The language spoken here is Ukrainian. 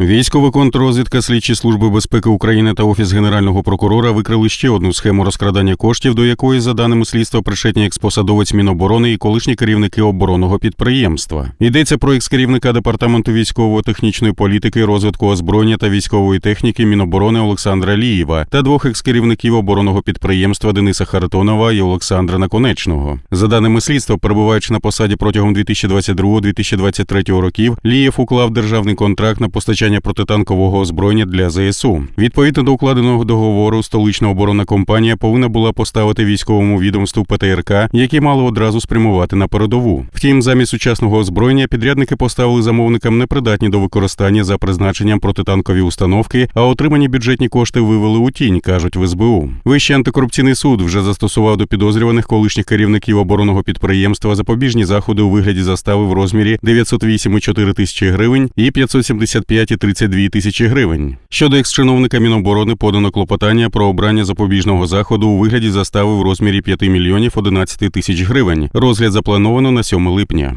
Військова контррозвідка слідчі служби безпеки України та офіс генерального прокурора викрили ще одну схему розкрадання коштів, до якої, за даними слідства, причетні експосадовець Міноборони і колишні керівники оборонного підприємства. Йдеться про екс-керівника департаменту військово-технічної політики, розвитку озброєння та військової техніки Міноборони Олександра Лієва та двох екс-керівників оборонного підприємства Дениса Харитонова і Олександра Наконечного. За даними слідства, перебуваючи на посаді протягом 2022-2023 років, Лієв уклав державний контракт на постачання протитанкового озброєння для ЗСУ. Відповідно до укладеного договору, столична оборонна компанія повинна була поставити військовому відомству ПТРК, які мало одразу спрямувати на передову. Втім, замість сучасного озброєння підрядники поставили замовникам непридатні до використання за призначенням протитанкові установки, а отримані бюджетні кошти вивели у тінь, кажуть в СБУ. Вищий антикорупційний суд вже застосував до підозрюваних колишніх керівників оборонного підприємства запобіжні заходи у вигляді застави в розмірі 908,4 тисячі гривень і 575,32 тисячі гривень. Щодо екс-чиновника Міноборони подано клопотання про обрання запобіжного заходу у вигляді застави в розмірі 5 мільйонів 11 тисяч гривень. Розгляд заплановано на 7 липня.